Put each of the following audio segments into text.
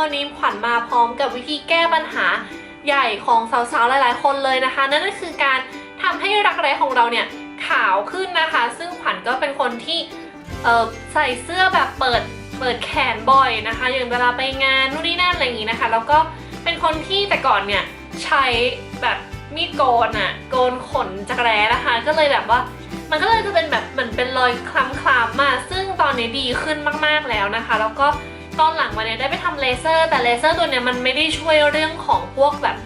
วันนี้ขวัญมาพร้อมกับวิธีแก้ปัญหาใหญ่ของสาวๆ หลายๆ คนเลยนะคะ นั่นก็คือการทำให้รักแร้ของเราเนี่ยขาวขึ้นนะคะ ซึ่งขวัญก็เป็นคนที่ใส่เสื้อแบบเปิดเปิดแขนบ่อยนะคะ อย่างเวลาไปงานนู่นนี่นั่นอะไรอย่างงี้นะคะ แล้วก็เป็นคนที่แต่ก่อนเนี่ยใช้แบบมีดโกนอะโกนขนจักรแร้นะคะ ก็เลยแบบว่ามันก็เลยจะเป็นแบบเหมือนเป็นรอยคล้ำๆมาซึ่งตอนนี้ดีขึ้นมากๆแล้วนะคะ แล้วก็ ตอนหลังมาเนี่ยได้ไปทำเลเซอร์ แต่เลเซอร์ตัวเนี้ยมันไม่ได้ช่วยเรื่องของพวกแบบ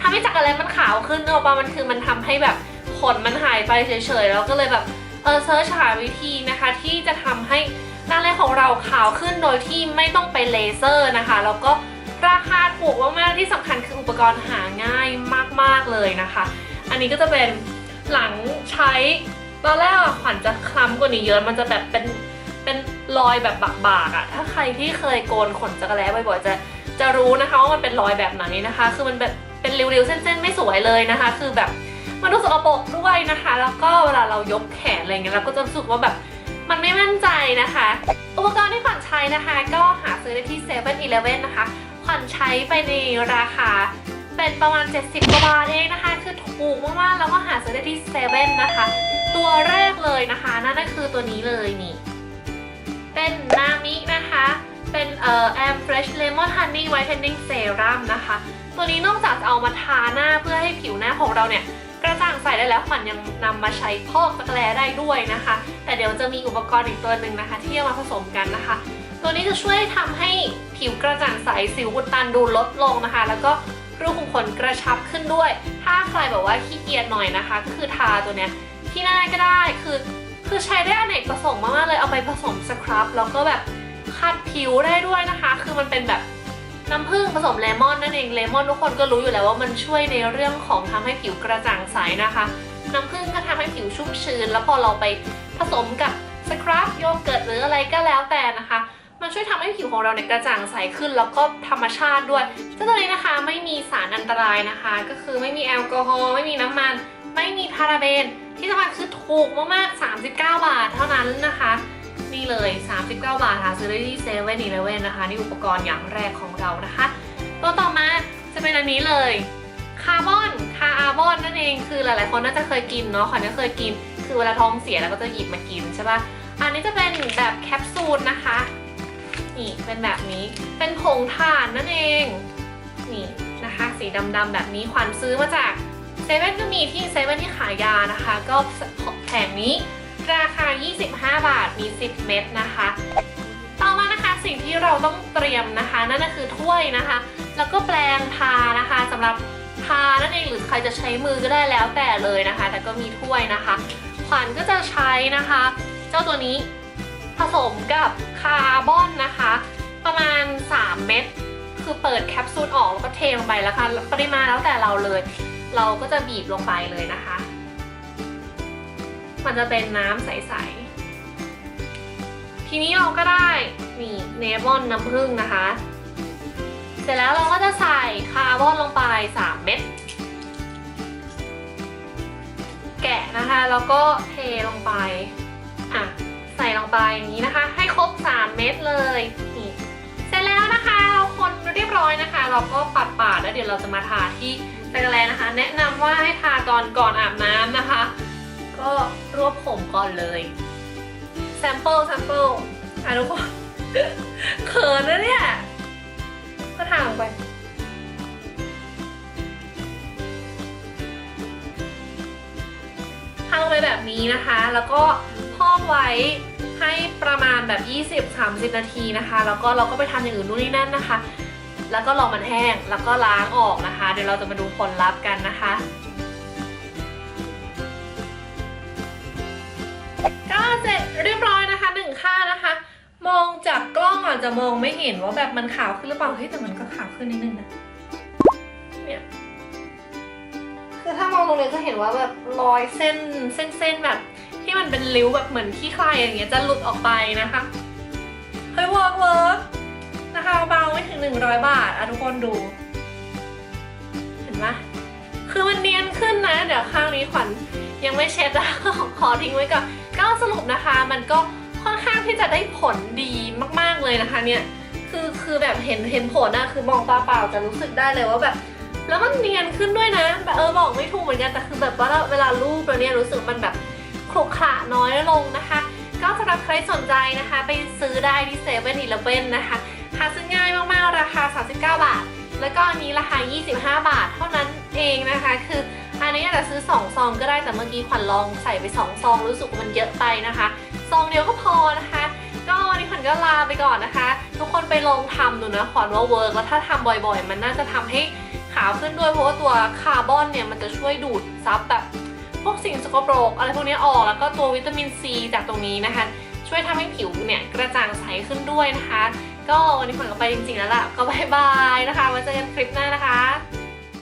ทำให้จักรแร้มันขาวขึ้นเนอะปะมันคือมันทำให้แบบขนมันหายไปเฉยๆ แล้วก็เลยแบบเออเซิร์ชหาวิธีนะคะที่จะทำให้ร่างแรกของเราขาวขึ้นโดยที่ไม่ต้องไปเลเซอร์นะคะ แล้วก็ราคาถูกมากๆที่สำคัญคืออุปกรณ์หาง่ายมากๆเลยนะคะ อันนี้ก็จะเป็นหลังใช้ตอนแรกอะขวัญจะคล้ำกว่านี้เยอะมันจะแบบเป็น เป็นรอยแบบบากๆอะถ้าใครที่เคยโกนขนจักรแร้บ่อยๆจะจะรู้นะคะว่ามันเป็นรอยแบบไหนนะคะ คือมันแบบเป็นริ้วๆเส้นๆ ไม่สวยเลยนะคะ คือแบบมันดูสกปรกด้วยนะคะ แล้วก็เวลาเรายกแขนอะไรเงี้ยเราก็จะรู้สึกว่าแบบมันไม่มั่นใจนะคะ อุปกรณ์ที่ขวัญใช้นะคะ ก็หาซื้อได้ที่7 e เ e ่ e อนะคะขวัญใช้ไปในราคาเป็นประมาณ 70กว่าบาทเองนะคะ คือถูกมากๆแล้วก็หาซื้อได้ที่เซเว่นนะคะ ตัวแรกเลยนะคะ นั่นก็คือตัวนี้เลยนี่ เป็นนามินะคะ เป็นเอ่อ Am Fresh Lemon Honey Whitening Serum นะคะ ตัวนี้นอกจากจะเอามาทาหน้าเพื่อให้ผิวหน้าของเราเนี่ยกระจ่างใสได้แล้วขวัญยังนำมาใช้พอกตะแกรได้ด้วยนะคะ แต่เดี๋ยวจะมีอุปกรณ์อีกตัวหนึ่งนะคะ ที่มาผสมกันนะคะ ตัวนี้จะช่วยทำให้ผิวกระจ่างใสสิวอุดตันดูลดลงนะคะ แล้วก็รูขุมขนกระชับขึ้นด้วย ถ้าใครแบบว่าขี้เกียจหน่อยนะคะ ก็คือทาตัวเนี้ยที่หน้าก็ได้คือ คือใช้ได้อเนกประสงค์มากๆเลยเอาไปผสมสครับแล้วก็แบบขัดผิวได้ด้วยนะคะ คือมันเป็นแบบน้ำผึ้งผสมเลมอนนั่นเองเลมอนทุกคนก็รู้อยู่แล้วว่ามันช่วยในเรื่องของทำให้ผิวกระจ่างใสนะคะ น้ำผึ้งก็ทำให้ผิวชุ่มชื้น แล้วพอเราไปผสมกับสครับโยเกิร์ตหรืออะไรก็แล้วแต่นะคะ มันช่วยทำให้ผิวของเราเนี่ยกระจ่างใสขึ้น แล้วก็ธรรมชาติด้วยซึ่งตัวนี้นะคะไม่มีสารอันตรายนะคะ ก็คือไม่มีแอลกอฮอล์ไม่มีน้ำมัน ไม่มีพาราเบน ที่สำคัญคือถูกมากๆ 39 บาทเท่านั้นนะคะ นี่เลย 39 บาทค่ะซื้อได้ที่เซเว่นอีเลเว่นนะคะ นี่อุปกรณ์อย่างแรกของเรานะคะ ตัวต่อมาจะเป็นอันนี้เลยคาร์บอนคาร์บอนนั่นเองคือหลายๆคนน่าจะเคยกินเนาะขวัญก็เคยกิน คือเวลาท้องเสียแล้วก็จะหยิบมากินใช่ป่ะอันนี้จะเป็นแบบแคปซูลนะคะนี่เป็นแบบนี้เป็นผงถ่านนั่นเองนี่นะคะ สีดำๆแบบนี้ขวัญซื้อมาจาก เซเว่นก็มีที่เซเว่นที่ขายยานะคะ ก็แผงนี้ราคา 25 บาท มี 10 เม็ดนะคะ ต่อมานะคะสิ่งที่เราต้องเตรียมนะคะ นั่นก็คือถ้วยนะคะ แล้วก็แปรงทานะคะสำหรับทานั่นเองหรือใครจะใช้มือก็ได้แล้วแต่เลยนะคะ แต่ก็มีถ้วยนะคะ ขวัญก็จะใช้นะคะ เจ้าตัวนี้ผสมกับคาร์บอนนะคะ ประมาณ 3 เม็ดคือเปิดแคปซูลออกแล้วก็เทลงไปแล้วค่ะปริมาณแล้วแต่เราเลย เราก็จะบีบลงไปเลยนะคะ มันจะเป็นน้ำใสๆ ทีนี้เราก็ได้นี่เนบอนน้ำผึ้งนะคะ เสร็จแล้วเราก็จะใส่คาร์บอนลงไป 3 เม็ด แกะนะคะ แล้วก็เทลงไป อะ ใส่ลงไปอย่างนี้นะคะ ให้ครบ 3 เม็ดเลย คะเราคนเรียบร้อยนะคะ เราก็ปัดปาดแล้วเดี๋ยวเราจะมาทาที่ตะกร้นะคะ แนะนำว่าให้ทาตอนก่อนอาบน้ำนะคะ ก็รวบผมก่อนเลยแซมเปิลแซมเปิลอะทุกคนเขินนะเนี่ยก็ทาลงไปทาลงไปแบบนี้นะคะ แล้วก็พอกไว้ ให้ประมาณแบบ 20-30 นาทีนะคะ แล้วก็เราก็ไปทำอย่างอื่นนู่นนี่นั่นนะคะ แล้วก็รอมันแห้งแล้วก็ล้างออกนะคะ เดี๋ยวเราจะมาดูผลลัพธ์กันนะคะก็เสร็จเรียบร้อยนะคะหนึ่งค่านะคะ มองจากกล้องอาจจะมองไม่เห็นว่าแบบมันขาวขึ้นหรือเปล่าเฮ้ยแต่มันก็ขาวขึ้นนิดนึงนะเนี่ยคือถ้ามองตรงนี้จะเห็นว่าแบบรอยเส้นเส้นเส้นแบบ ที่มันเป็นริ้วแบบเหมือนขี้ใครอย่างเงี้ยจะหลุดออกไปนะคะ เฮ้ยเวิร์กเวิร์กนะคะเบาไม่ถึง 100 บาทอะทุกคนดู เห็นไหมคือมันเนียนขึ้นนะ เดี๋ยวข้างนี้ขวัญยังไม่เช็ดนะขอทิ้งไว้ก่อนก็สรุปนะคะ มันก็ค่อนข้างที่จะได้ผลดีมาก ๆเลยนะคะ เนี่ยคือคือแบบเห็นเห็นผลนะคือมองตาเปล่าจะรู้สึกได้เลยว่าแบบ แล้วมันเนียนขึ้นด้วยนะแบบเออบอกไม่ถูกเหมือนกันแต่คือแบบว่าเวลารูปแล้วเนี่ยรู้สึกมันแบบ ขรุขระน้อยลงนะคะ ก็สำหรับใครสนใจนะคะ ไปซื้อได้ที่เซเว่นอีเลฟเว่นนะคะหาซื้อง่ายมากๆ ราคา 39 บาท แล้วก็อันนี้ราคา 25 บาท เท่านั้นเองนะคะ คืออันนี้อาจจะซื้อ 2 ซองก็ได้แต่เมื่อกี้ขวัญลองใส่ไป 2 ซองรู้สึกมันเยอะไปนะคะ ซองเดียวก็พอนะคะ ก็วันนี้ขวัญก็ลาไปก่อนนะคะ ทุกคนไปลองทำดูนะขวัญว่าเวิร์กแล้วถ้าทำบ่อยๆ มันน่าจะทำให้ขาวขึ้นด้วยเพราะว่าตัวคาร์บอนเนี่ยมันจะช่วยดูดซับแบบ พวกสิ่งสกปรกอะไรพวกนี้ออก แล้วก็ตัววิตามินซีจากตรงนี้นะคะ ช่วยทำให้ผิวเนี่ยกระจ่างใสขึ้นด้วยนะคะ ก็วันนี้ขวัญก็ไปจริงๆแล้วล่ะ ก็บายบายนะคะไว้เจอกันคลิปหน้านะคะ